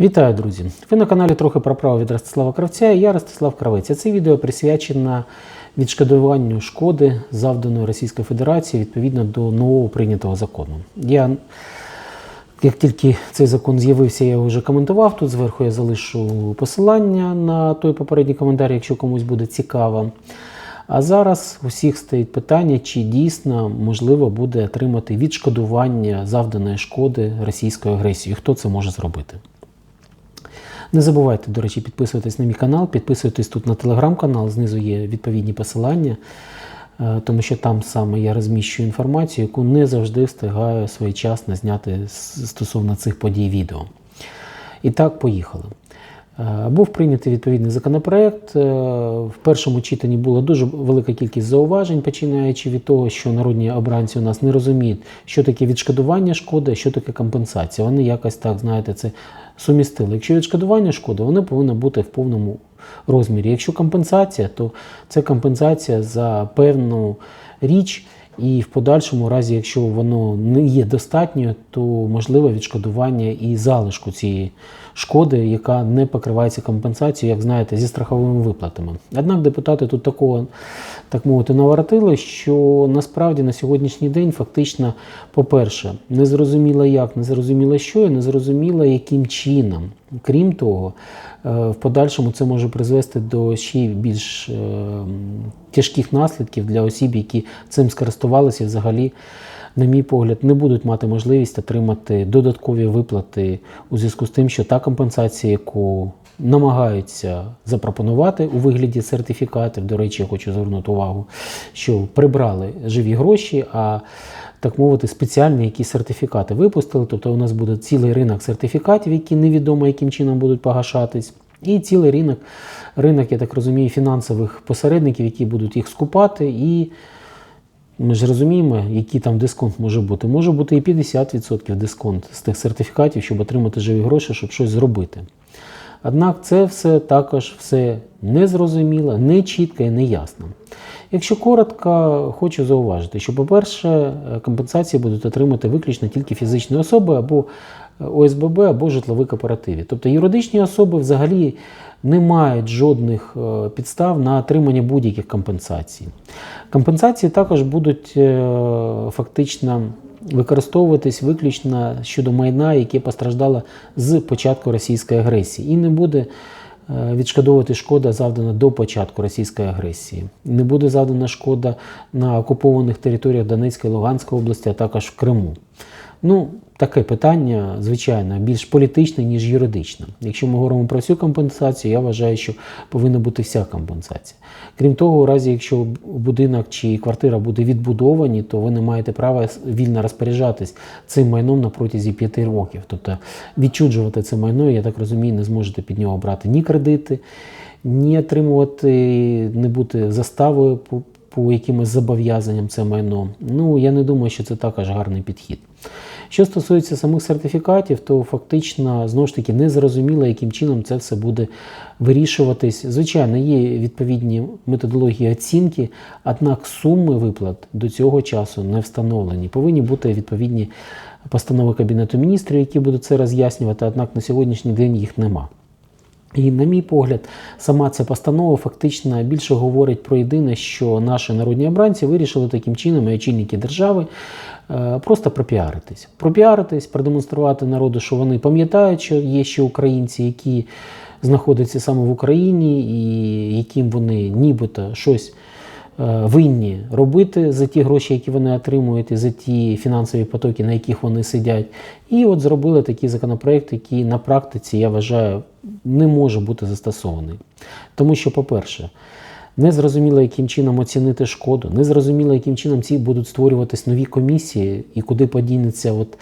Вітаю, друзі! Ви на каналі трохи про право від Ростислава Кравця і я Ростислав Кравець. А Це відео присвячено відшкодуванню шкоди, завданої Російської Федерації відповідно до нового прийнятого закону. Я, як тільки цей закон з'явився, я його вже коментував. Тут зверху я залишу посилання на той попередній коментар, якщо комусь буде цікаво. А зараз у всіх стоїть питання, чи дійсно можливо буде отримати відшкодування завданої шкоди російської агресії. Хто це може зробити? Не забувайте, до речі, підписуватись на мій канал, підписуйтесь тут на телеграм-канал, знизу є відповідні посилання, е, тому що там саме я розміщую інформацію, яку не завжди встигаю своєчасно зняти стосовно цих подій відео. І так, поїхали. Е, Був прийнятий відповідний законопроект. Е, В першому читанні була дуже велика кількість зауважень, починаючи від того, що народні обранці у нас не розуміють, що таке відшкодування шкоди, що таке компенсація. Вони якось так, знаєте, це сумістили. Якщо відшкодування шкоди, воно повинно бути в повному розмірі. Якщо компенсація, то це компенсація за певну річ. І в подальшому разі, якщо воно не є достатньо, то можливе відшкодування і залишку цієї шкоди, яка не покривається компенсацією, як знаєте, зі страховими виплатами. Однак депутати тут такого, так мовити, наворотили, що насправді на сьогоднішній день фактично, по-перше, не зрозуміло як, не зрозуміло що, і не зрозуміло яким чином. Крім того, е, в подальшому це може призвести до ще більш е, тяжких наслідків для осіб, які цим скористувалися взагалі, на мій погляд, не будуть мати можливість отримати додаткові виплати у зв'язку з тим, що та компенсація, яку намагаються запропонувати у вигляді сертифікатів, до речі, я хочу звернути увагу, що прибрали живі гроші, а так мовити, спеціальні якісь сертифікати випустили. Тобто у нас буде цілий ринок сертифікатів, які невідомо яким чином будуть погашатись. І цілий ринок, ринок, я так розумію, фінансових посередників, які будуть їх скупати. І ми ж розуміємо, який там дисконт може бути. Може бути і 50% дисконт з тих сертифікатів, щоб отримати живі гроші, щоб щось зробити. Однак це все також все незрозуміло, не чітко і не ясно. Якщо коротко, хочу зауважити, що, по-перше, компенсації будуть отримати виключно тільки фізичні особи або ОСББ, або житлові кооперативи. Тобто юридичні особи взагалі не мають жодних е, підстав на отримання будь-яких компенсацій. Компенсації також будуть е, фактично використовуватись виключно щодо майна, яке постраждало з початку російської агресії, і не буде е, відшкодовувати шкода завдана до початку російської агресії. Не буде завдана шкода на окупованих територіях Донецької Луганської області, а також в Криму. Ну, таке питання, звичайно, більш політичне, ніж юридичне. Якщо ми говоримо про всю компенсацію, я вважаю, що повинна бути вся компенсація. Крім того, у разі, якщо будинок чи квартира буде відбудовані, то ви не маєте права вільно розпоряджатись цим майном на протязі п'яти років. Тобто відчуджувати це майно, я так розумію, не зможете під нього брати ні кредити, ні отримувати, не бути заставою по, по якимось зобов'язанням це майно. Ну, я не думаю, що це також гарний підхід. Що стосується самих сертифікатів, то фактично знову ж таки не зрозуміло, яким чином це все буде вирішуватись. Звичайно, є відповідні методології оцінки, однак суми виплат до цього часу не встановлені. Повинні бути відповідні постанови Кабінету міністрів, які будуть це роз'яснювати, однак на сьогоднішній день їх нема. І, на мій погляд, сама ця постанова фактично більше говорить про єдине, що наші народні обранці вирішили таким чином, і очільники держави, е, просто пропіаритись. Пропіаритись, продемонструвати народу, що вони пам'ятають, що є ще українці, які знаходяться саме в Україні, і яким вони нібито щось е, винні робити за ті гроші, які вони отримують, і за ті фінансові потоки, на яких вони сидять. І от зробили такий законопроект, який на практиці, я вважаю, не може бути застосований. Тому що, по-перше, не зрозуміло, яким чином оцінити шкоду, не зрозуміло, яким чином ці будуть створюватись нові комісії, і куди подінеться от,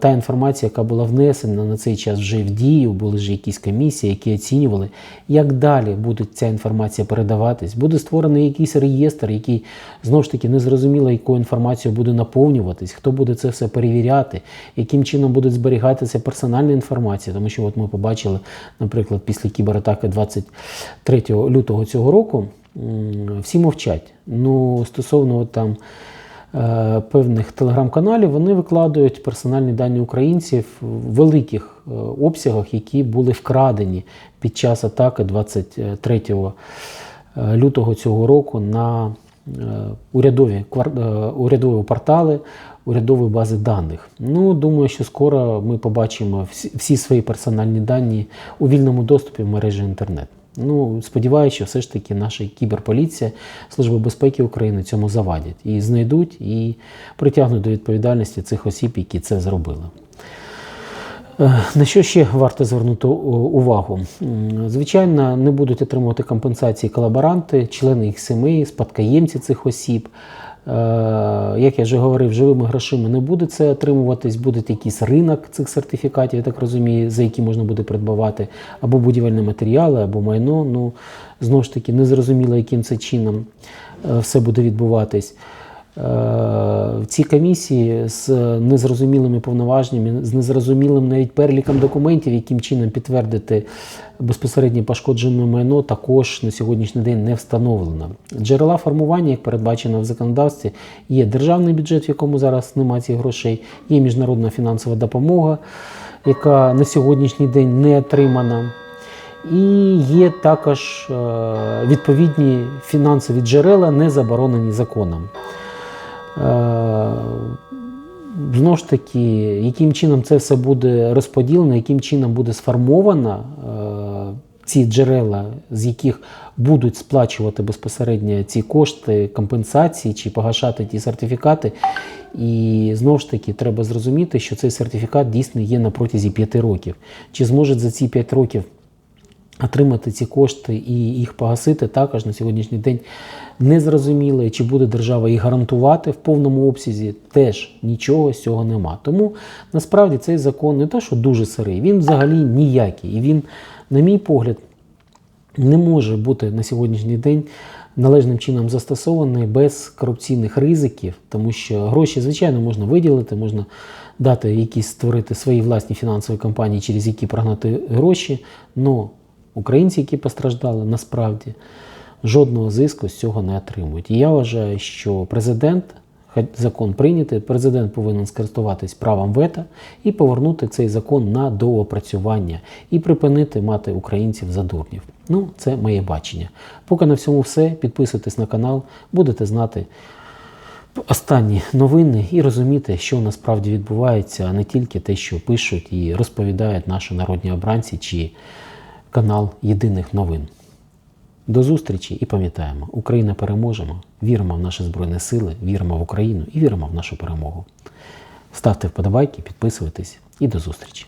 та інформація, яка була внесена на цей час вже в дію, були ж якісь комісії, які оцінювали, як далі буде ця інформація передаватись. Буде створений якийсь реєстр, який знову ж таки не зрозуміло, якою інформацією буде наповнюватись, хто буде це все перевіряти, яким чином буде зберігатися персональна інформація. Тому що от ми побачили, наприклад, після кібератаки 23 лютого цього року всі мовчать. Ну, стосовно там е, певних телеграм-каналів вони викладають персональні дані українців в великих е, обсягах, які були вкрадені під час атаки 23 е, лютого цього року на е, урядові, е, урядові портали, урядові бази даних. Ну, думаю, що скоро ми побачимо всі свої персональні дані у вільному доступі в мережі інтернет. Ну, сподіваюся, що все ж таки наша кіберполіція, Служба безпеки України цьому завадять і знайдуть і притягнуть до відповідальності цих осіб, які це зробили. Е, На що ще варто звернути увагу? Звичайно, не будуть отримувати компенсації колаборанти, члени їх сімей, спадкоємці цих осіб. Е, Як я вже говорив, живими грошима не буде це отримуватись, буде якийсь ринок цих сертифікатів, я так розумію, за які можна буде придбавати або будівельні матеріали, або майно. Ну, знову ж таки, незрозуміло, яким це чином е, все буде відбуватись. Е, в цій комісії з незрозумілими повноваженнями, з незрозумілим навіть переліком документів, яким чином підтвердити безпосередньо пошкоджене майно, також на сьогоднішній день не встановлено. Джерела формування, як передбачено в законодавстві, є державний бюджет, в якому зараз немає цих грошей, є міжнародна фінансова допомога, яка на сьогоднішній день не отримана. І є також е, відповідні фінансові джерела, не заборонені законом. Е, Знову ж таки, яким чином це все буде розподілено, яким чином буде сформовано е, ці джерела, з яких будуть сплачувати безпосередньо ці кошти, компенсації чи погашати ті сертифікати. І знову ж таки, треба зрозуміти, що цей сертифікат дійсно є на протязі 5 років. Чи зможуть за ці 5 років отримати ці кошти і їх погасити також на сьогоднішній день незрозуміло. Чи буде держава їх гарантувати в повному обсязі, теж нічого з цього нема. Тому насправді цей закон не те, що дуже сирий, він взагалі ніякий. І він, на мій погляд, не може бути на сьогоднішній день належним чином застосований без корупційних ризиків, тому що гроші, звичайно, можна виділити, можна дати якісь створити свої власні фінансові компанії, через які прогнати гроші. але українці, які постраждали, насправді жодного зиску з цього не отримують. І я вважаю, що президент. Хай закон прийнятий, президент повинен скористуватись правом вето і повернути цей закон на доопрацювання і припинити мати українців за дурнів. Ну, це моє бачення. Поки на всьому все. Підписуйтесь на канал, будете знати останні новини і розуміти, що насправді відбувається, а не тільки те, що пишуть і розповідають наші народні обранці чи канал єдиних новин. До зустрічі і пам'ятаємо, Україна переможемо, віримо в наші Збройні Сили, віримо в Україну і віримо в нашу перемогу. Ставте вподобайки, підписуйтесь і до зустрічі!